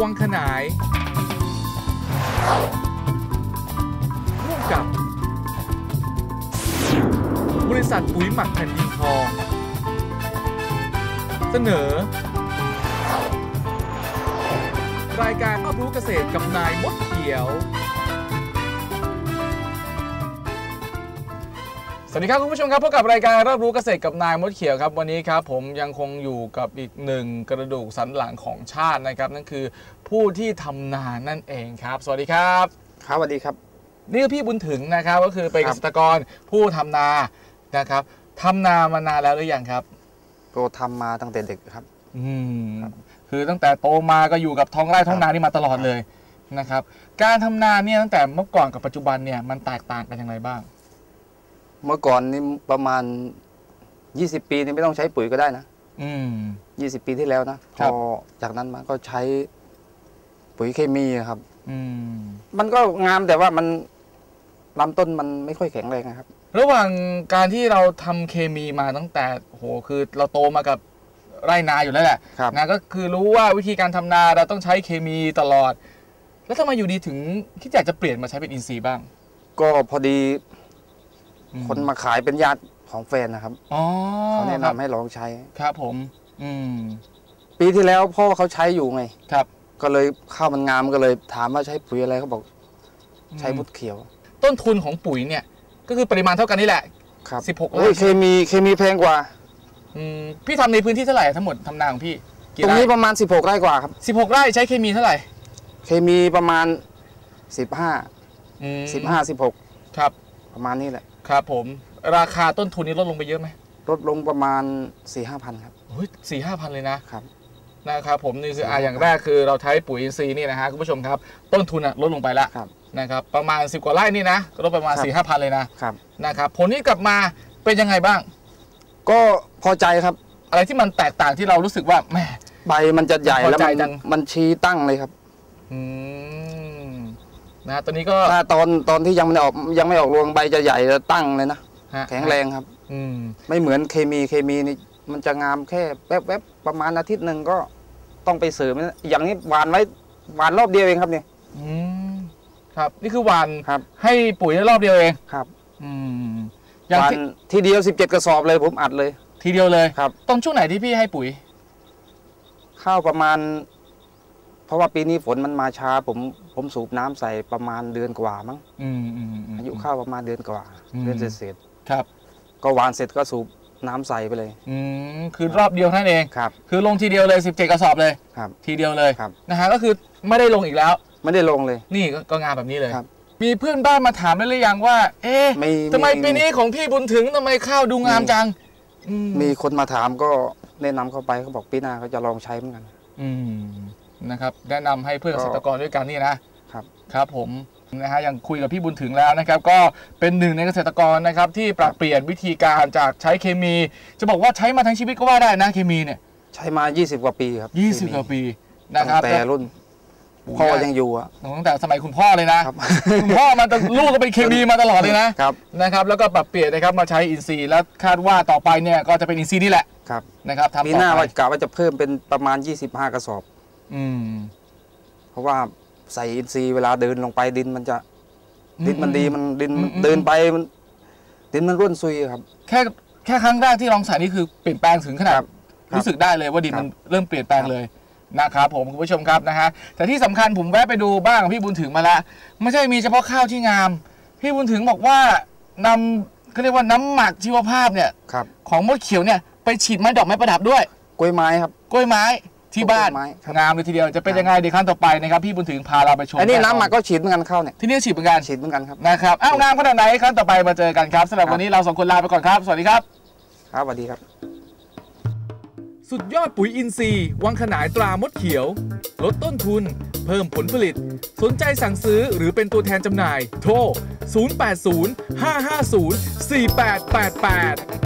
วังขนายร่วมกับบริษัทปุ๋ยหมักแผ่นดินทอง เสนอ รายการรอบรู้เกษตรกับนายมดเขียว วัสดีครับคุณผู้ชมครับพบกับรายการรอบรู้เกษตรกับนายมดเขียวครับวันนี้ครับผมยังคงอยู่กับอีกหนึ่งกระดูกสันหลังของชาตินะครับ นั่นคือผู้ที่ทำนานั่นเองครับ สวัสดีครับ ครับสวัสดีครับ นี่คือพี่บุญถึงนะครับก็คือเป็นครัเกบษตรกรผู้ทำนานะครับทำนามานานแล้วหรือยังครับ ก็ทำมาตั้งแต่เด็กครับ อืมครับคือตั้งแต่โตมาก็อยู่กับท้องไร่ท้องนานี่มาตลอดเลยนะครับ การทำนาเนี่ยตั้งแต่เมื่อก่อนกับปัจจุบันเนี่ยมันแตกต่างกันอย่างไรบ้าง เมื่อก่อนนี่ประมาณ 20 ปีนี่ไม่ต้องใช้ปุ๋ยก็ได้นะอืม20ปีที่แล้วนะพครับอจากนั้นมาก็ใช้ปุ๋ยเคมีอะครับ อืม มันก็งามแต่ว่ามันลำต้นมันไม่ค่อยแข็งแรงนะครับ ระหว่างการที่เราทำเคมีมาตั้งแต่โอ้โหคือเราโตมากับไร่นาอยู่แล้วแหละครับ นะก็คือรู้ว่าวิธีการทำนาเราต้องใช้เคมีตลอด แล้วทำไมอยู่ดีถึงคิดอยากจะเปลี่ยนมาใช้เป็นอินทรีย์บ้าง ก็พอดี อืม คนมาขายเป็นญาติของแฟนนะครับอ๋อเขาแนะครับนำให้ลองใช้ ครับผม อืมปีที่แล้วพ่อเขาใช้อยู่ไง ครับก็เลยข้าวมันงามก็เลยถามว่าใช้ปุ๋ยอะไรเขาบอกใช้มุดเขียวต้นทุนของปุ๋ยเนี่ย ก็คือปริมาณเท่ากันนี่แหละ ครับ16โอ้ยไร่เคมีเคมีแพงกว่า อืมพี่ทำในพื้นที่เท่าไหร่ทั้งหมดทำนาของพี่กี่ตรงไร่นี้ประมาณ 16 ไร่กว่าครับ16ไร่ใช้เคมีเท่าไหร่เคมีประมาณ 15 อืม15 16 ครับ ประมาณนี้แหละ ครับผม ราคาต้นทุนนี้ลดลงไปเยอะไหมลดลงประมาณ4 5พันครับโอ้ยสี่ห้าพันเลยนะ ครับ นะครับผมนี่คืออ่า4-5,000อย่างแรกคือเราใช้ปุ๋ยอินทรีย์นี่นะฮะคุณผู้ชมครับ ต้นทุนอะลดลงไปละครับ นะครับ ประมาณ 10 กว่าไร่นี่นะลดประมาณครับ 4ี่ห้าพันเลยนะครับ นะครับผลที่กลับมาเป็นยังไงบ้าง ก็พอใจครับ อะไรที่มันแตกต่างที่เรารู้สึกว่าแหม ใบมันจะใหญ่พอแล้วใจมันจัง มันชี้ตั้งเลยครับ อืม นะตอนนี้ก็ถ้าตอนตอนที่ยังไม่ได้ออกยังไม่ออกรวงใบจะใหญ่จะตั้งเลยนะฮะแข็งแรงครับ อืมไม่เหมือนเคมีเคมีนี่มันจะงามแค่แป๊บๆประมาณอาทิตย์หนึ่งก็ต้องไปเสริมนะอย่างนี้หวานไว้หวานรอบเดียวเองครับเนี่ยอืมครับ นี่คือหวานครับ ให้ปุ๋ยได้รอบเดียวเองครับ อืมอหย่างวานที่ทีเดียว17กระสอบเลยผมอัดเลย ทีเดียวเลยครับ ตอนช่วงไหนที่พี่ให้ปุ๋ย ข้าวประมาณ เพราะว่าปีนี้ฝนมันมาช้าผมผมสูบน้ำใส่ประมาณเดือนกว่ามั้งอืมอืมมอายุข้าวประมาณเดือนกว่าอืมเดือนเศษครับๆก็หวานเสร็จก็สูบน้ำใส่ไปเลยอืมคือรอบเดียวเท่านั้นเองครับ คือลงทีเดียวเลย 17 กระสอบเลยครับ ทีเดียวเลยครับนะฮะก็คือไม่ได้ลงอีกแล้ว ไม่ได้ลงเลย นี่ก็ก็งานแบบนี้เลยครับมีเพื่อนบ้านมาถามได้หรือยังว่า เอ๊ะมีทำไมปีนี้ของพี่บุญถึงทำไมข้าวดูงามจังอืมีคนมาถามก็แนะนำเข้าไปเขาบอกปีหน้าเขาจะลองใช้เหมือนกันอืม นะครับแนะนำให้เพื่อนเกษตรกรด้วยกันนี่นะครับครับผมนะฮะยังคุยกับพี่บุญถึงแล้วนะครับ ก็เป็นหนึ่งในเกษตรกรนะครับ ที่ปรับเปลี่ยนวิธีการจากใช้เคมี จะบอกว่าใช้มาทั้งชีวิตก็ว่าได้นะเคมีเนี่ยใช้มา 20 กว่าปีครับยี่สิบกว่าปีนะครับตั้งแต่รุ่นพ่อยังอยู่อะตั้งแต่สมัยคุณพ่อเลยนะครับคุณพ่อมาตั้งลูกก็เป็นเคมีมาตลอดเลยนะครับนะครับ แล้วก็ปรับเปลี่ยนนะครับมาใช้อินทรีย์แล้วคาดว่าต่อไปเนี่ยก็จะเป็นอินทรีย์นี่แหละครับนะครับทำปีต่อหน้าไปว่ากะว่าจะเพิ่มเป็นประมาณ 25 กระสอบ อืม เพราะว่าใส่อินทรีย์เวลาเดินลงไปดินมันจะอืมดินมันดีมันดินอืมอืมเดินไปมัน ดินมันร่วนซุยครับ แค่แค่ครั้งแรกที่ลองใส่นี่คือเปลี่ยนแปลงถึงขนาดครับรู้สึกได้เลยว่าดินครับมันเริ่มเปลี่ยนแปลงเลยนะครับผมคุณผู้ชมครับนะฮะแต่ที่สำคัญผมแวะไปดูบ้างพี่บุญถึงมาแล้วไม่ใช่มีเฉพาะข้าวที่งาม พี่บุญถึงบอกว่านำเขาเรียกว่าน้ำหมักชีวภาพเนี่ยครับของมดเขียวเนี่ยไปฉีดไม้ดอกไม้ประดับด้วยกล้วยไม้ครับกล้วยไม้ ที่บ้านกล้วยไม้ครับ งามเลยทีเดียวจะเป็นยังไงเดี๋ยวขั้นต่อไปนะครับพี่บุญถึงพาเราไปชมอันนี้น้ำหมักก็ฉีดเหมือนกันเข้าเนี่ยที่นี่ฉีดเหมือนกันฉีดเหมือนกันครับ นะครับอ้าวงามขนาดไหนขั้นต่อไปมาเจอกันครับสำหรับครับ วันนี้เราสองคนลาไปก่อนครับสวัสดีครับ ครับสวัสดีครับ สุดยอดปุ๋ยอินทรีย์วังขนายตรามดเขียว ลดต้นทุน เพิ่มผลผลิต สนใจสั่งซื้อหรือเป็นตัวแทนจำหน่าย โทร 080 550 4888